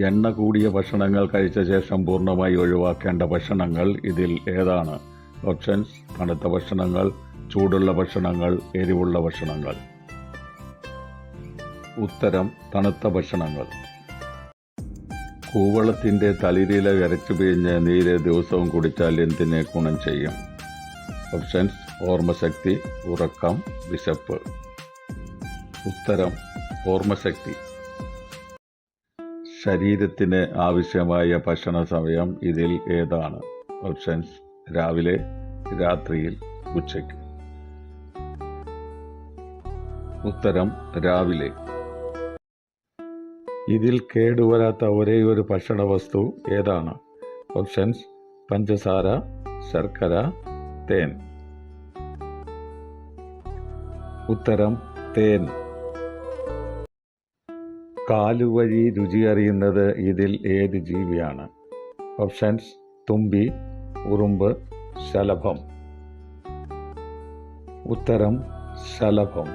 എണ്ണ കൂടിയ ഭക്ഷണങ്ങൾ കഴിച്ച ശേഷം പൂർണമായി ഒഴിവാക്കേണ്ട ഭക്ഷണങ്ങൾ ഇതിൽ ഏതാണ്? ഓപ്ഷൻസ് തണുത്ത ഭക്ഷണങ്ങൾ ചൂടുള്ള ഭക്ഷണങ്ങൾ എരിവുള്ള ഭക്ഷണങ്ങൾ. ഉത്തരം തണുത്ത ഭക്ഷണങ്ങൾ. കൂവളത്തിന്റെ തളിരില വരച്ചു പിഴിഞ്ഞ് നീര് ദിവസവും കുടിച്ചാൽ എന്തിനെ ഗുണം ചെയ്യും? ഓപ്ഷൻസ് ഓർമ്മശക്തി ഉറക്കം വിശപ്പ്. ഉത്തരം ഓർമ്മശക്തി. ശരീരത്തിന് ആവശ്യമായ ഭക്ഷണ സമയം ഇതിൽ ഏതാണ്? ഓപ്ഷൻസ് രാവിലെ രാത്രിയിൽ ഉച്ചയ്ക്ക്. ഉത്തരം രാവിലെ. ഇതിൽ കേടുവരാത്ത ഒരേയൊരു ഭക്ഷണ വസ്തു ഏതാണ്? ഓപ്ഷൻസ് പഞ്ചസാര ശർക്കര തേൻ. ഉത്തരം തേൻ. കാലുവഴി രുചി അറിയുന്നത് ഇതിൽ ഏത് ജീവിയാണ്? ഓപ്ഷൻസ് തുമ്പി ഉറുമ്പ് ശലഭം. ഉത്തരം ശലഭം.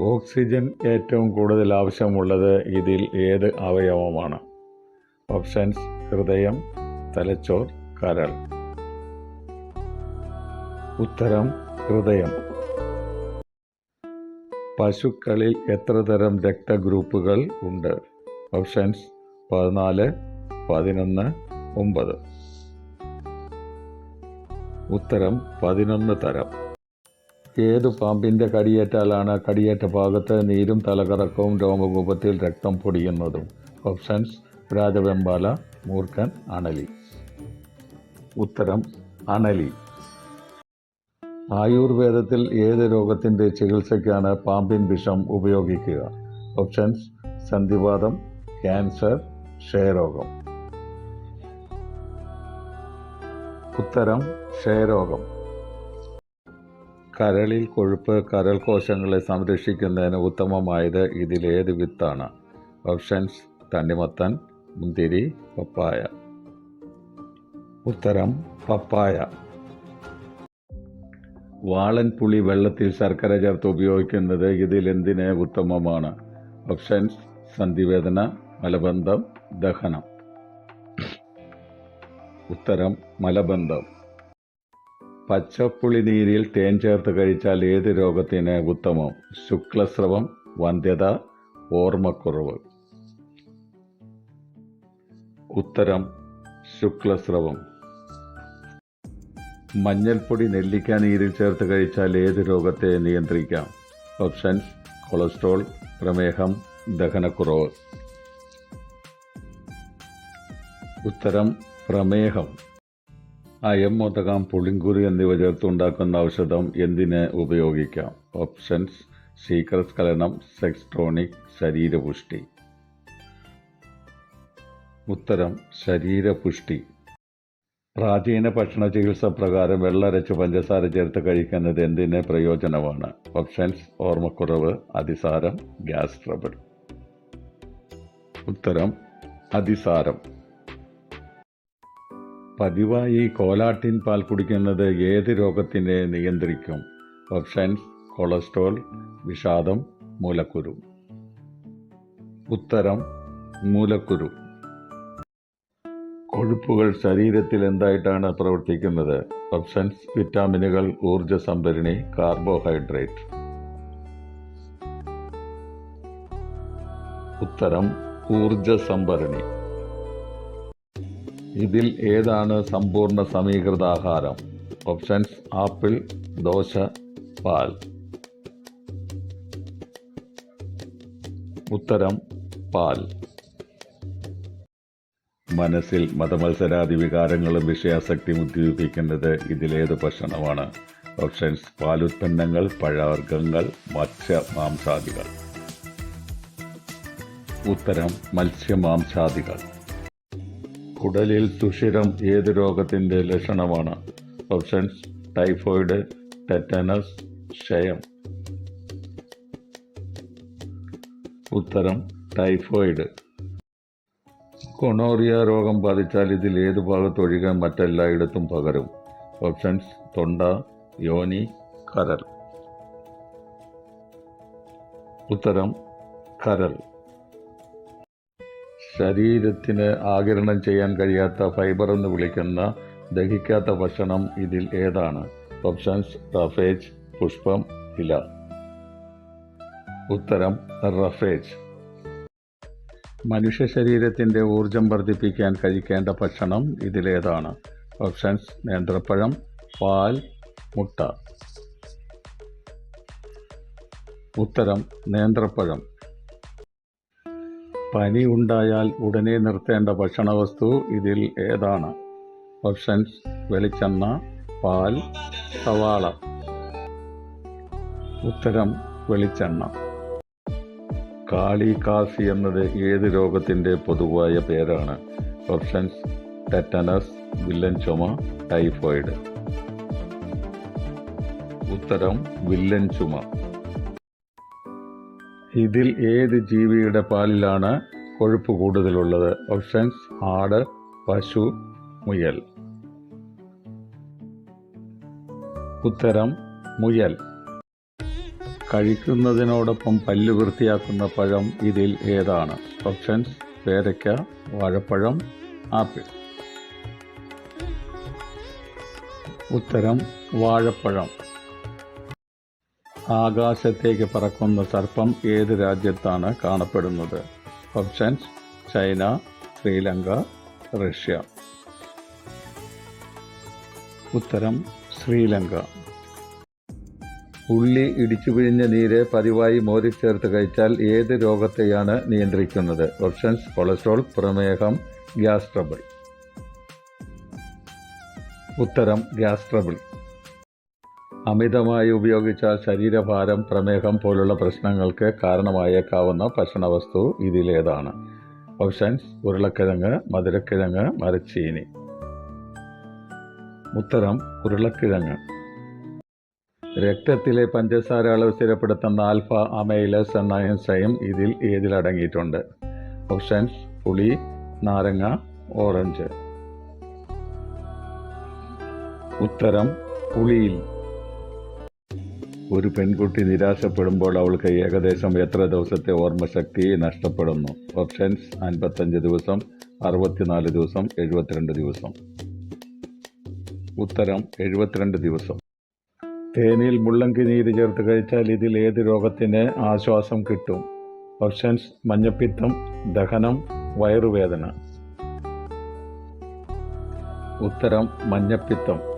ഓക്സിജൻ ഏറ്റവും കൂടുതൽ ആവശ്യമുള്ളത് ഇതിൽ ഏത് അവയവമാണ്? ഓപ്ഷൻസ് ഹൃദയം തലച്ചോർ കരൾ. ഉത്തരം ഹൃദയം. പശുക്കളിൽ എത്ര തരം രക്തഗ്രൂപ്പുകൾ ഉണ്ട്? ഓപ്ഷൻസ് പതിനാല് പതിനൊന്ന് ഒമ്പത്. ഉത്തരം പതിനൊന്ന് തരം. ഏത് പാമ്പിന്റെ കടിയേറ്റാലാണ് കടിയേറ്റ ഭാഗത്ത് നീരും തലകറക്കവും രോമകൂപത്തിൽ രക്തം പൊടിയുന്നതും? ഓപ്ഷൻസ് രാജവെമ്പാല മൂർഖൻ അണലി. ഉത്തരം അണലി. ആയുർവേദത്തിൽ ഏത് രോഗത്തിന്റെ ചികിത്സയ്ക്കാണ് പാമ്പിൻ വിഷം ഉപയോഗിക്കുക? ഓപ്ഷൻസ് സന്ധിവാദം ക്യാൻസർ ക്ഷയരോഗം. ഉത്തരം ക്ഷയരോഗം. കരളിൽ കൊഴുപ്പ് കരൾ കോശങ്ങളെ സംരക്ഷിക്കുന്നതിന് ഉത്തമമായത് ഇതിലേത് വിത്താണ്? ഓപ്ഷൻസ് തണ്ണിമത്തൻ മുന്തിരി പപ്പായ. ഉത്തരം പപ്പായ. വാളൻ പുളി വെള്ളത്തിൽ ശർക്കര ചേർത്ത് ഉപയോഗിക്കുന്നത് ഇതിൽ എന്തിനെ ഉത്തമമാണ്? ഓപ്ഷൻസ് സന്ധിവേദന മലബന്ധം ദഹനം. ഉത്തരം മലബന്ധം. പച്ചപ്പുളി നീരിൽ തേൻ ചേർത്ത് കഴിച്ചാൽ ഏത് രോഗത്തിന് ഉത്തമം? ശുക്ലസ്രവം വന്ധ്യത ഓർമ്മക്കുറവ്. ഉത്തരം ശുക്ലസ്രവം. മഞ്ഞൾപ്പൊടി നെല്ലിക്ക നീരിൽ ചേർത്ത് കഴിച്ചാൽ ഏത് രോഗത്തെ നിയന്ത്രിക്കാം? ഓപ്ഷൻസ് കൊളസ്ട്രോൾ പ്രമേഹം ദഹനക്കുറവ്. ഉത്തരം പ്രമേഹം. അയം മുതകം പുളിങ്കുറി എന്നിവ ചേർത്തുണ്ടാക്കുന്ന ഔഷധം എന്തിന് ഉപയോഗിക്കാം? ഓപ്ഷൻസ് ശീഘ്രസ്ഖലനം സെക്സ് ടോണിക് ശരീരപുഷ്ടി. ഉത്തരം ശരീരപുഷ്ടി. പ്രാചീന ഭക്ഷണ ചികിത്സ പ്രകാരം വെള്ളരച്ച് പഞ്ചസാര ചേർത്ത് കഴിക്കുന്നത് എന്തിന് പ്രയോജനമാണ്? ഓപ്ഷൻസ് ഓർമ്മക്കുറവ് അതിസാരം ഗ്യാസ് ട്രബിൾ. ഉത്തരം അതിസാരം. പതിവായി കോലാട്ടിൻ പാൽ കുടിക്കുന്നത് ഏത് രോഗത്തിനെ നിയന്ത്രിക്കും? ഓപ്ഷൻസ് കൊളസ്ട്രോൾ വിഷാദം മൂലക്കുരു. ഉത്തരം മൂലക്കുരു. കൊഴുപ്പുകൾ ശരീരത്തിൽ എന്തായിട്ടാണ് പ്രവർത്തിക്കുന്നത്? ഓപ്ഷൻസ് വിറ്റാമിനുകൾ ഊർജ സംഭരണി കാർബോഹൈഡ്രേറ്റ്. ഉത്തരം ഊർജ സംഭരണി ഇതിൽ ഏതാണ് സമ്പൂർണ സമീകൃത ആഹാരം ഓപ്ഷൻസ് ആപ്പിൾ ദോശ പാൽ. ഉത്തരം പാൽ. മനസ്സിൽ മതമത്സരാദി വികാരങ്ങളും വിഷയാസക്തിയും ഉദ്ദീപിക്കുന്നത് ഇതിലേത് ഭക്ഷണമാണ് ഓപ്ഷൻസ് പാലുത്പന്നങ്ങൾ പഴവർഗങ്ങൾ മത്സ്യ മാംസാദികൾ. ഉത്തരം മത്സ്യമാംസാദികൾ കുടലിൽ സുഷിരം ഏത് രോഗത്തിന്റെ ലക്ഷണമാണ്? ഓപ്ഷൻസ് ടൈഫോയിഡ് ടെറ്റനസ് ക്ഷയം. ഉത്തരം ടൈഫോയിഡ്. കൊണോറിയ രോഗം ബാധിച്ചാൽ ഇതിൽ ഏത് ഭാഗത്തൊഴികെ മറ്റെല്ലായിടത്തും പകരും. ഓപ്ഷൻസ് തൊണ്ട യോനി കരൽ ഉത്തരം കരൽ ശരീരത്തിന് ആകിരണം ചെയ്യാൻ കഴിയാത്ത ഫൈബർ എന്ന് വിളിക്കുന്ന ദഹിക്കാത്ത ഭക്ഷണം ഇതിൽ ഏതാണ്? ഓപ്ഷൻസ് റഫേജ് പുഷ്പം ഇല. ഉത്തരം റഫേജ് മനുഷ്യ ശരീരത്തിന്റെ ഊർജം വർദ്ധിപ്പിക്കാൻ കഴിക്കേണ്ട ഭക്ഷണം ഇതിലേതാണ്. ഓപ്ഷൻസ് നേന്ത്രപ്പഴം പാൽ മുട്ട. ഉത്തരം നേന്ത്രപ്പഴം. പനി ഉണ്ടായാൽ ഉടനെ നിർത്തേണ്ട ഭക്ഷണവസ്തു ഇതിൽ ഏതാണ്? ഓപ്ഷൻസ് വെളിച്ചെണ്ണ പാൽ സവാള. ഉത്തരം വെളിച്ചെണ്ണ. കാളി കാസി എന്നത് ഏത് രോഗത്തിന്റെ പൊതുവായ പേരാണ്? ഓപ്ഷൻസ് ടെറ്റനസ് വില്ലൻ ചുമ ടൈഫോയിഡ്. ഉത്തരം വില്ലൻ ചുമ. ഇതിൽ ഏത് ജീവിയുടെ പാലിലാണ് കൊഴുപ്പ് കൂടുതലുള്ളത്? ഓപ്ഷൻസ് ആട് പശു മുയൽ. ഉത്തരം മുയൽ. കഴിക്കുന്നതിനോടൊപ്പം പല്ല് വൃത്തിയാക്കുന്ന പഴം ഇതിൽ ഏതാണ്? ഓപ്ഷൻസ് പേരയ്ക്ക വാഴപ്പഴം ആപ്പിൾ. ഉത്തരം വാഴപ്പഴം. ആകാശത്തേക്ക് പറക്കുന്ന സർപ്പം ഏത് രാജ്യത്താണ് കാണപ്പെടുന്നത്? Options China Sri Lanka Russia. ഉത്തരം ശ്രീലങ്ക. ഉള്ളി ഇടിച്ചു പിഴിഞ്ഞ നീര് പതിവായി മോരിൽ ചേർത്ത് കഴിച്ചാൽ ഏത് രോഗത്തെയാണ് നിയന്ത്രിക്കുന്നത്? ഓപ്ഷൻസ് കൊളസ്ട്രോൾ പ്രമേഹം ഗ്യാസ് ട്രബിൾ. ഉത്തരം ഗ്യാസ് ട്രബിൾ. അമിതമായി ഉപയോഗിച്ചാൽ ശരീരഭാരം പ്രമേഹം പോലുള്ള പ്രശ്നങ്ങൾക്ക് കാരണമായേക്കാവുന്ന ഭക്ഷണവസ്തു ഇതിലേതാണ്. ഓപ്ഷൻസ് ഉരുളക്കിഴങ്ങ് മധുരക്കിഴങ്ങ് മരച്ചീനി. ഉത്തരം ഉരുളക്കിഴങ്ങ്. രക്തത്തിലെ പഞ്ചസാര അളവ് സ്ഥിരപ്പെടുത്തുന്ന ആൽഫ അമൈലസ് എന്ന എൻസൈം ഇതിൽ ഏതിലടങ്ങിയിട്ടുണ്ട് ഓപ്ഷൻസ് പുളി നാരങ്ങ ഓറഞ്ച്. ഉത്തരം പുളിയിൽ. ഒരു പെൺകുട്ടി നിരാശപ്പെടുമ്പോൾ അവൾക്ക് ഏകദേശം എത്ര ദിവസത്തെ ഓർമ്മശക്തി നഷ്ടപ്പെടുന്നു? ഓപ്ഷൻസ് അൻപത്തഞ്ച് ദിവസം അറുപത്തിനാല് ദിവസം എഴുപത്തിരണ്ട് ദിവസം. ഉത്തരം എഴുപത്തിരണ്ട് ദിവസം. തേനിൽ മുള്ളങ്കി നീര് ചേർത്ത് കഴിച്ചാൽ ഇതിൽ ഏത് രോഗത്തിന് ആശ്വാസം കിട്ടും? ഓപ്ഷൻസ് മഞ്ഞപ്പിത്തം ദഹനം വയറുവേദന. ഉത്തരം മഞ്ഞപ്പിത്തം.